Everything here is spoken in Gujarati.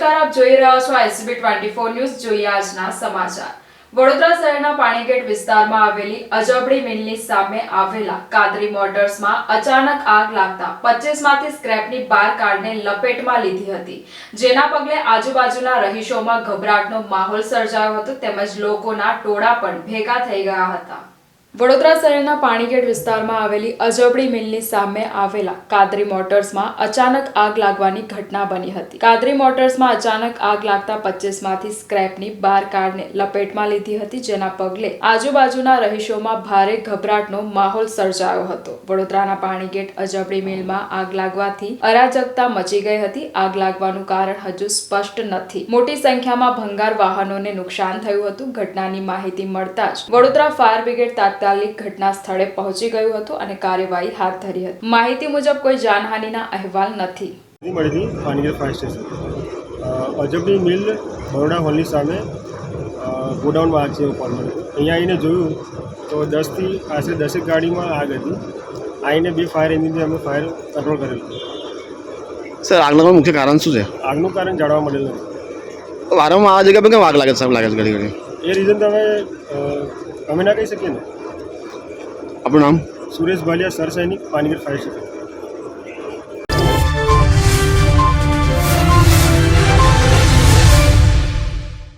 નમસ્કાર, આપ જોઈ રહ્યા છો એસબી ટ્વેન્ટી ફોર ન્યૂઝ, જોઈએ આજના સમાચાર. વડોદરા શહેરના પાણીગેટ વિસ્તારમાં આવેલી અજબડી મિલની સામે આવેલા કાદરી મોટર્સમાં અચાનક આગ લાગતા પચીસમાંથી સ્ક્રેપની બાર કારને લપેટમાં લીધી હતી. જેના પગલે આજુબાજુના રહીશોમાં ગભરાટનો માહોલ સર્જાયો હતો, તેમજ લોકોના ટોળા પણ ભેગા થઈ ગયા હતા. વડોદરા શહેરના પાણીગેટ વિસ્તારમાં આવેલી અજબડી મિલની સામે આવેલા કાદરી મોટર્સમાં અચાનક આગ લાગવાની ઘટના બની હતી. કાદરી મોટર્સમાં અચાનક આગ લાગતા પચીસમાંથી સ્ક્રેપની બાર કારને લપેટમાં લીધી હતી, જેના પગલે આજુબાજુના રહીશોમાં ભારે ગભરાટનો માહોલ સર્જાયો હતો. વડોદરાના પાણીગેટ અજબડી મિલમાં આગ લાગવાથી અરાજકતા મચી ગઈ હતી. આગ લાગવાનું કારણ હજુ સ્પષ્ટ નથી. મોટી સંખ્યામાં ભંગાર વાહનોને નુકસાન થયું હતું. ઘટનાની માહિતી મળતા જ વડોદરા ફાયર બ્રિગેડ તાત્કાલિક ઘટના સ્થળે પહોંચી ગયું હતું અને કાર્યવાહી હાથ ધરી હતી. માહિતી મુજબ કોઈ જાનહાનિના અહેવાલ નથી. મળી હતી પાણીગેટ ફાયર સ્ટેશન અજબની મિલ બરોડા હોલની સામે ગોડાઉનમાં આગ છે કોલ મળ્યું અહીંયા આવીને જોયું તો દસથી આશરે દસેક ગાડીમાં આગ હતી. આવીને બે ફાયર એન્જિનથી અમે ફાયર કંટ્રોલ કરેલું. સર આગ લાગવાનું મુખ્ય કારણ શું છે? આગનું કારણ જાણવા મળેલું નથી. વારંવાર આ જગ્યા પર કેમ આગ લાગે છે સાહેબ લાગે છે ઘડી ઘડી? એ રીઝન તો હવે અ, અમે ના કહી શકીએ ને? આપણું નામ? સુરેશ ભાલિયા સર સૈનિક પાણીગેટ ફાયર